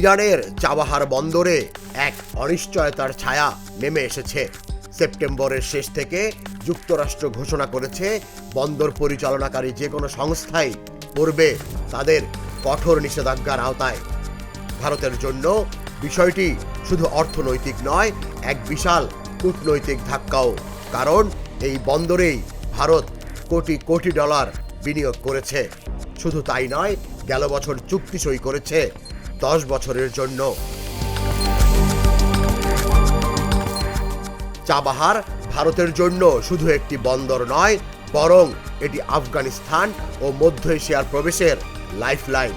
ইরানের চাবাহার বন্দরে এক অনিশ্চয়তার ছায়া নেমে এসেছে। সেপ্টেম্বরের শেষ থেকে যুক্তরাষ্ট্র ঘোষণা করেছে, বন্দর পরিচালনাকারী যে কোনো সংস্থাই পড়বে তাদের কঠোর নিষেধাজ্ঞার আওতায়। ভারতের জন্য বিষয়টি শুধু অর্থনৈতিক নয়, এক বিশাল কূটনৈতিক ধাক্কাও, কারণ এই বন্দরেই ভারত কোটি কোটি ডলার বিনিয়োগ করেছে। শুধু তাই নয়, গেল বছর চুক্তি সই করেছে দশ বছরের জন্য। চাবাহার ভারতের জন্য শুধু একটি বন্দর নয়, বরং এটি আফগানিস্তান ও মধ্য এশিয়ার প্রবেশের লাইফলাইন।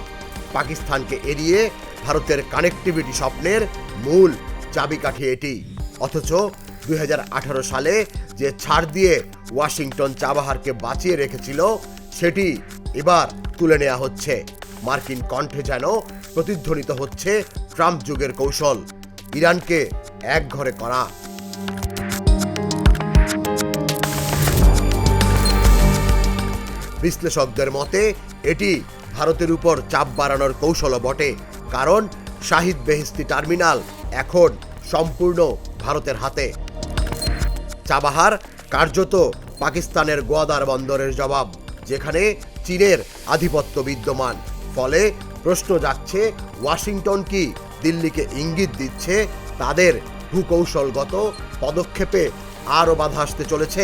পাকিস্তানকে এড়িয়ে ভারতের কানেক্টিভিটি স্বপ্নের মূল চাবিকাঠি এটি। অথচ দুই হাজার আঠারো সালে যে ছাড় দিয়ে ওয়াশিংটন চাবাহারকে বাঁচিয়ে রেখেছিল, সেটি এবার তুলে নেওয়া হচ্ছে। মার্কিন কণ্ঠে যেন প্রতিধ্বনিত হচ্ছে ট্রাম্প যুগের কৌশল। ইরানকে এক ঘরে করা। বিশ্লেষকদের মতে, এটি ভারতের উপর চাপ বাড়ানোর কৌশলও বটে। কারণ, শাহিদ বেহেস্তি টার্মিনাল এখন সম্পূর্ণ ভারতের হাতে। চাবাহার কার্যত পাকিস্তানের গোয়াদার বন্দরের জবাব, যেখানে চীনের আধিপত্য বিদ্যমান। ফলে প্রশ্ন যাচ্ছে, ওয়াশিংটন কি দিল্লিকে ইঙ্গিত দিচ্ছে? তাদের ভূকৌশলগত পদক্ষেপে আরও বাধা আসতে চলেছে।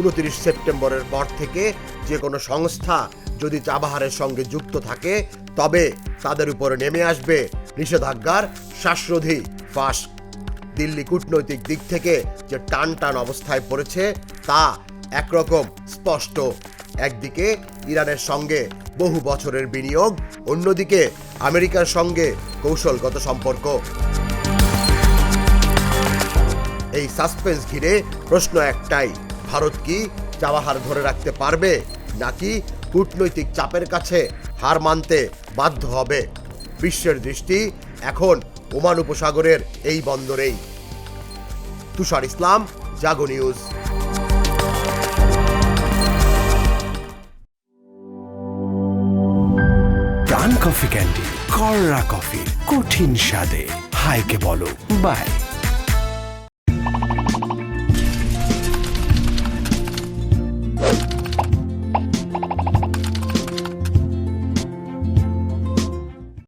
উনত্রিশ সেপ্টেম্বরের পর থেকে যে কোনো সংস্থা যদি চাবাহারের সঙ্গে যুক্ত থাকে, তবে তাদের উপরে নেমে আসবে নিষেধাজ্ঞার শ্বাসরোধী ফাঁস। দিল্লি কূটনৈতিক দিক থেকে যে টান টান অবস্থায় পড়েছে, তা একরকম স্পষ্ট একদিকে ইরানের সঙ্গে বহু বছরের বিনিয়োগ, অন্যদিকে আমেরিকার সঙ্গে কৌশলগত সম্পর্ক। এই সাসপেন্স ঘিরে প্রশ্ন একটাই, ভারত কি চাবাহার ধরে রাখতে পারবে, নাকি কূটনৈতিক চাপের কাছে হার মানতে বাধ্য হবে? বিশ্বের দৃষ্টি এখন ওমান উপসাগরের এই বন্দরেই। Tushar Islam, Jago news. Coffee candy কররা coffee কঠিন স্বাদে। হাইকে বলো বাই।